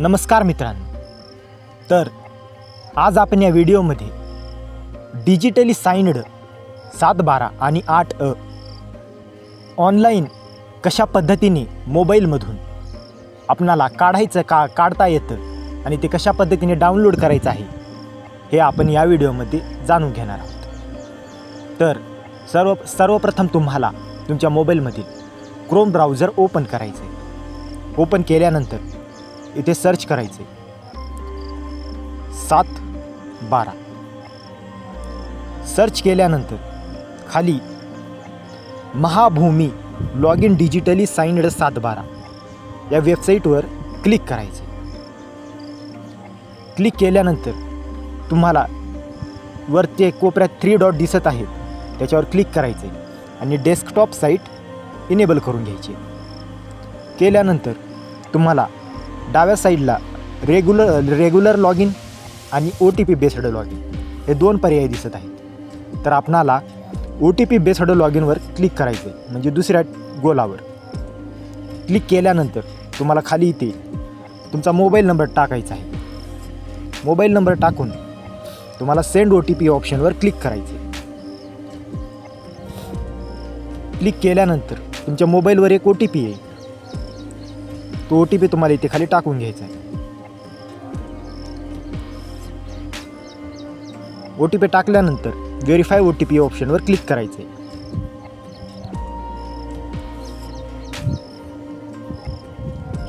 नमस्कार मित्रांनो. तर आज आपण या व्हिडिओमध्ये डिजिटली साइन्ड सात बारा आणि आठ अ ऑनलाईन कशा पद्धतीने मोबाईलमधून आपणाला काढायचं का काढता येतं आणि ते कशा पद्धतीने डाउनलोड करायचं आहे हे आपण या व्हिडिओमध्ये जाणून घेणार आहोत. तर सर्व सर्वप्रथम तुम्हाला तुमच्या मोबाईलमधील क्रोम ब्राउझर ओपन करायचं आहे ओपन केल्यानंतर इथे सर्च करायचे. सात बारा. सर्च केल्यानंतर खाली Mahabhumi log in digitally signed सात बारा. या वेबसाईटवर क्लिक करायचे. क्लिक केल्यानंतर तुम्हाला वरती एक कोपऱ्यात थ्री डॉट दिसत आहेत त्याच्यावर क्लिक करायचे आणि डेस्कटॉप साईट इनेबल करून घ्यायची. केल्यानंतर तुम्हाला डाव्या साईडला रेग्युलर रेग्युलर लॉग इन आणि O T P based log in हे दोन पर्याय दिसत आहेत. तर आपणाला O T P based log इनवर click करायचं आहे. म्हणजे दुसऱ्या गोलावर. क्लिक केल्यानंतर तुम्हाला खाली इथे तुमचा मोबाईल नंबर टाकायचा आहे. मोबाईल नंबर टाकून तुम्हाला सेंड ओ टी पी ऑप्शनवर क्लिक करायचे क्लिक केल्यानंतर तुमच्या मोबाईलवर एक ओ टी पी येईल तो ओ टी पी तुम्हाला इथे खाली टाकून घ्यायचा आहे. ओ टी पी टाकल्यानंतर व्हेरीफाय ओ टी पी ऑप्शनवर क्लिक करायचं आहे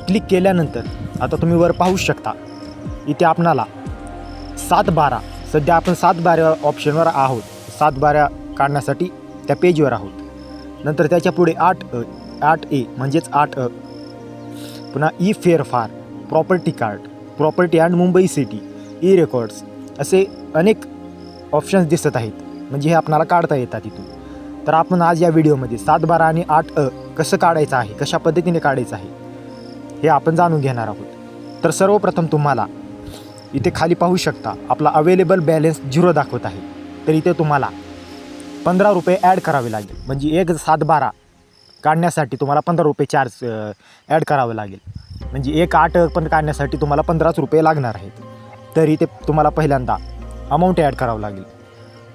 क्लिक केल्यानंतर आता तुम्ही वर पाहू शकता इथे आपणाला सात बारा सध्या आपण सात बारा ऑप्शनवर आहोत. सात बारा काढण्यासाठी त्या पेजवर आहोत. नंतर त्याच्या पुढे आठ आठ ए म्हणजेच आठ पुन्हा e फेअरफार property card property and Mumbai city e records असे अनेक ऑप्शन्स दिसत आहेत. म्हणजे हे आपणाला काढता येतात इथून. तर आपण आज या व्हिडिओमध्ये सात बारा आणि आठ अ कसं काढायचं आहे कशा पद्धतीने काढायचं आहे हे आपण जाणून घेणार आहोत. तर सर्वप्रथम तुम्हाला इथे खाली पाहू शकता आपला अवेलेबल बॅलेन्स झिरो दाखवत आहे. तर इथे तुम्हाला पंधरा रुपये ॲड करावे लागेल. म्हणजे एक सात बारा काढण्यासाठी तुम्हाला पंधरा रुपये चार्ज ॲड करावं लागेल. म्हणजे एक आठ पण काढण्यासाठी तुम्हाला पंधराच रुपये लागणार आहेत. तरी ते तुम्हाला पहिल्यांदा अमाऊंट ॲड करावं लागेल.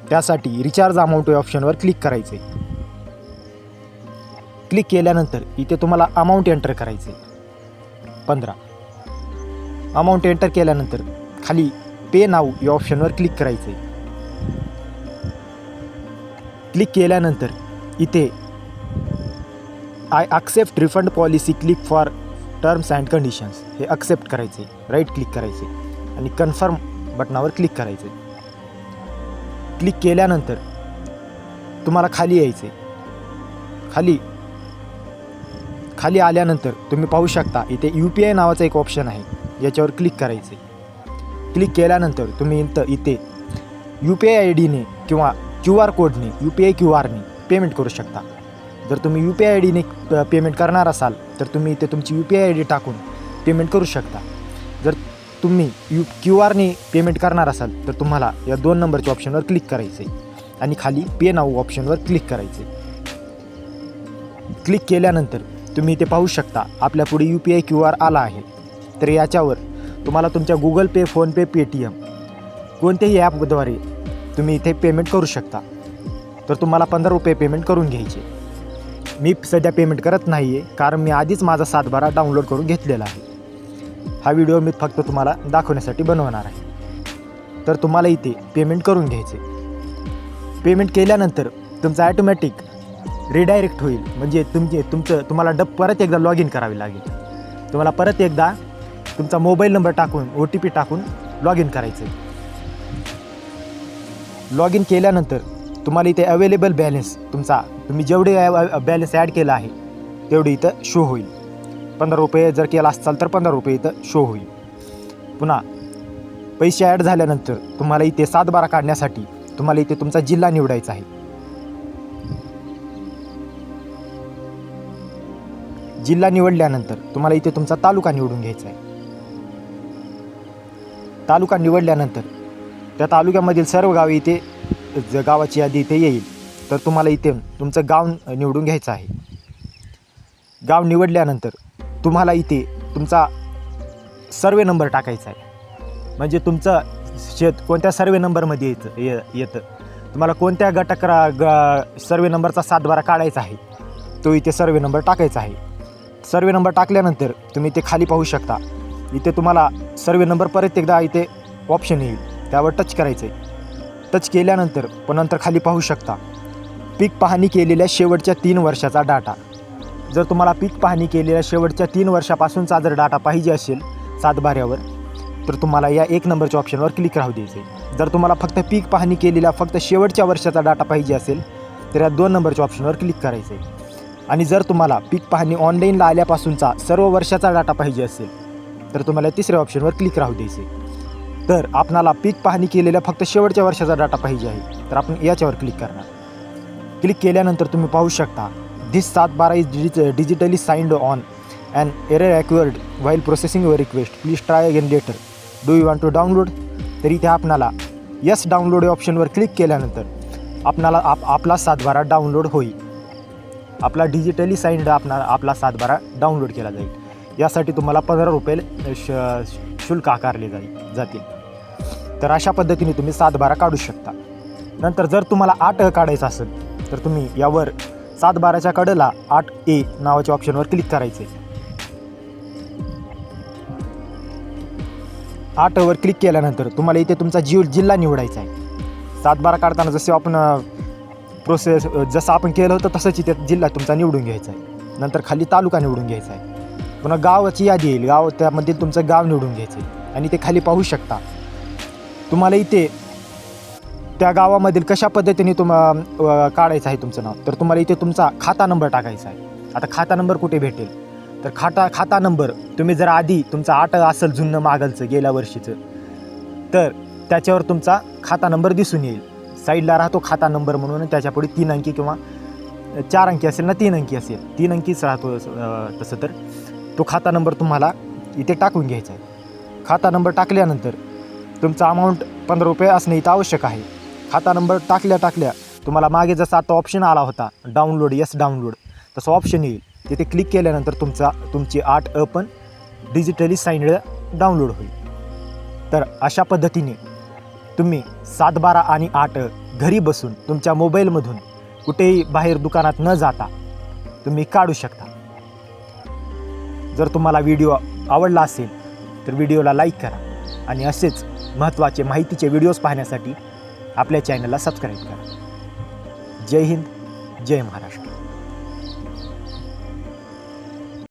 त्यासाठी रिचार्ज अमाऊंट या ऑप्शनवर क्लिक करायचं आहे क्लिक केल्यानंतर इथे तुम्हाला अमाऊंट एंटर करायचे पंधरा. अमाऊंट एंटर केल्यानंतर खाली पे नाव या ऑप्शनवर क्लिक करायचे क्लिक केल्यानंतर इथे I accept refund policy click for terms and conditions हे ॲक्सेप्ट करायचे राईट क्लिक करायचे आणि कन्फर्म बटनावर क्लिक करायचे. क्लिक केल्यानंतर तुम्हाला खाली यायचे. खाली खाली आल्यानंतर तुम्ही पाहू शकता इथे यू पी आय नावाचा एक ऑप्शन आहे याच्यावर क्लिक करायचे. क्लिक केल्यानंतर तुम्ही इथं इथे यू पी आय आय डीने किंवा क्यू आर कोडने यू पी आय क्यू आरने पेमेंट करू शकता. जर तुम्ही यू पी आय आय डीने पेमेंट करणार असाल तर तुम्ही इथे तुमची U P I I D टाकून पेमेंट करू शकता. जर तुम्ही यू क्यू आरने पेमेंट करणार असाल तर तुम्हाला या दोन नंबरच्या ऑप्शनवर क्लिक करायचे आणि खाली पे नाऊ ऑप्शनवर क्लिक करायचं आहे क्लिक केल्यानंतर तुम्ही इथे पाहू शकता आपल्या पुढे U P I Q R आला आहे. तर याच्यावर तुम्हाला तुमच्या गुगल पे फोनपे पेटीएम कोणत्याही ॲपद्वारे तुम्ही इथे पेमेंट करू शकता. तर तुम्हाला पंधरा रुपये पेमेंट करून घ्यायचे. मी सध्या पेमेंट करत नाही आहे कारण मी आधीच माझा सातबारा डाउनलोड करून घेतलेला आहे. हा व्हिडिओ मी फक्त तुम्हाला दाखवण्यासाठी बनवणार आहे. तर तुम्हाला इथे पेमेंट करून घ्यायचे. पेमेंट केल्यानंतर तुमचं ॲटोमॅटिक रिडायरेक्ट होईल. म्हणजे तुमचे तुमचं तुम्हाला डब परत एकदा लॉग इन करावे लागेल. तुम्हाला परत एकदा तुमचा मोबाईल नंबर टाकून ओ टी पी टाकून लॉग इन करायचं लॉग इन केल्यानंतर तुम्हाला इथे अवेलेबल बॅलेन्स तुमचा तुम्ही जेवढे बॅलेन्स ॲड केला आहे तेवढे इथं शो होईल. पंधरा रुपये जर केला असाल तर पंधरा रुपये इथं शो होईल. पुन्हा पैसे ॲड झाल्यानंतर तुम्हाला इथे सात बारा काढण्यासाठी तुम्हाला इथे तुमचा जिल्हा निवडायचा आहे. जिल्हा निवडल्यानंतर तुम्हाला इथे तुमचा तालुका निवडून घ्यायचा आहे. तालुका निवडल्यानंतर त्या तालुक्यामधील सर्व गावे इथे ज गावाची यादी इथे येईल. तर तुम्हाला इथे तुमचं गाव निवडून घ्यायचं आहे. गाव निवडल्यानंतर तुम्हाला इथे तुमचा सर्वे नंबर टाकायचा आहे. म्हणजे तुमचं शेत कोणत्या सर्वे नंबरमध्ये येतं ये येतं. तुम्हाला कोणत्या गटकरा ग सर्वे नंबरचा सातबारा काढायचा आहे तो इथे सर्वे नंबर टाकायचा आहे. सर्वे नंबर टाकल्यानंतर तुम्ही ते खाली पाहू शकता. इथे तुम्हाला सर्वे नंबर परत एकदा इथे ऑप्शन येईल. त्यावर टच करायचं आहे टच केल्यानंतर पण नंतर खाली पाहू शकता. पीक पाहणी केलेल्या शेवटच्या तीन वर्षाचा डाटा जर तुम्हाला पीक पाहणी केलेल्या शेवटच्या तीन वर्षापासूनचा जर डाटा पाहिजे असेल सातबाऱ्यावर तर तुम्हाला या एक नंबरच्या ऑप्शनवर क्लिक राहू द्यायचं आहे जर तुम्हाला फक्त पीक पाहणी केलेल्या फक्त शेवटच्या वर्षाचा डाटा पाहिजे असेल तर या दोन नंबरच्या ऑप्शनवर क्लिक करायचं आहे आणि जर तुम्हाला पीक पाहणी ऑनलाईनला आल्यापासूनचा सर्व वर्षाचा डाटा पाहिजे असेल तर तुम्हाला तिसऱ्या ऑप्शनवर क्लिक राहू द्यायचं आहे तर आपणाला पीक पाहणी केलेल्या फक्त शेवटच्या वर्षाचा डाटा पाहिजे आहे. तर आपण याच्यावर क्लिक करणार. क्लिक केल्यानंतर तुम्ही पाहू शकता धिस सात बारा is digit digitally signed on and error occurred while processing your request please try again later do you want to download तर इथे आपणाला यस डाउनलोड या ऑप्शनवर क्लिक केल्यानंतर आपणाला आप आपला सातबारा डाउनलोड होईल. आपला डिजिटली साइंड आपणा आपला सातबारा डाउनलोड केला जाईल. यासाठी तुम्हाला पंधरा रुपये श शुल्क आकारले जाईल जातील. तर अशा पद्धतीने तुम्ही सातबारा काढू शकता. नंतर जर तुम्हाला आठ अ काढायचं असेल तर तुम्ही यावर सातबाराच्या कडेला आठ ए नावाच्या ऑप्शनवर क्लिक करायचे. आठ अवर क्लिक केल्यानंतर तुम्हाला इथे तुमचा जीव जिल्हा निवडायचा आहे. सातबारा काढताना जसे आपण प्रोसेस जसं आपण केलं होतं तसंच इथे जिल्हा तुमचा निवडून घ्यायचा आहे. नंतर खाली तालुका निवडून घ्यायचा आहे. पुन्हा गावाची यादी येईल. गाव त्यामध्ये तुमचं गाव निवडून घ्यायचं आहे. आणि ते खाली पाहू शकता. तुम्हाला इथे त्या गावामधील कशा पद्धतीने तुम काढायचं आहे तुमचं नाव? तर तुम्हाला इथे तुमचा खाता नंबर टाकायचा आहे. आता खाता नंबर कुठे भेटेल? तर खाता खाता नंबर तुम्ही जर आधी तुमचा आठ असेल जुनं मागलचं गेल्या वर्षीचं तर त्याच्यावर तुमचा खाता नंबर दिसून येईल. साईडला राहतो खाता नंबर म्हणून त्याच्यापुढे तीन अंकी किंवा चार अंकी असेल ना तीन अंकी असेल. तीन अंकीच राहतो तसं तर. तो खाता नंबर तुम्हाला इथे टाकून घ्यायचा आहे. खाता नंबर टाकल्यानंतर तुमचा अमाऊंट पंधरा रुपये असणे इथं आवश्यक आहे. खाता नंबर टाकल्या टाकल्या तुम्हाला मागे जसा आता ऑप्शन आला होता डाउनलोड यस डाउनलोड तसं ऑप्शन येईल. तिथे क्लिक केल्यानंतर तुमचा तुमची आठ अ पण डिजिटली साईनड डाउनलोड होईल. तर अशा पद्धतीने तुम्ही सात बारा आणि आठ घरी बसून तुमच्या मोबाईलमधून कुठेही बाहेर दुकानात न जाता तुम्ही काढू शकता. जर तुम्हाला व्हिडिओ आवडला असेल तर व्हिडिओला लाईक करा. आणि असेच महत्त्वाचे माहितीचे व्हिडिओज पाहण्यासाठी आपल्या चॅनलला सबस्क्राईब करा. जय हिंद जय महाराष्ट्र.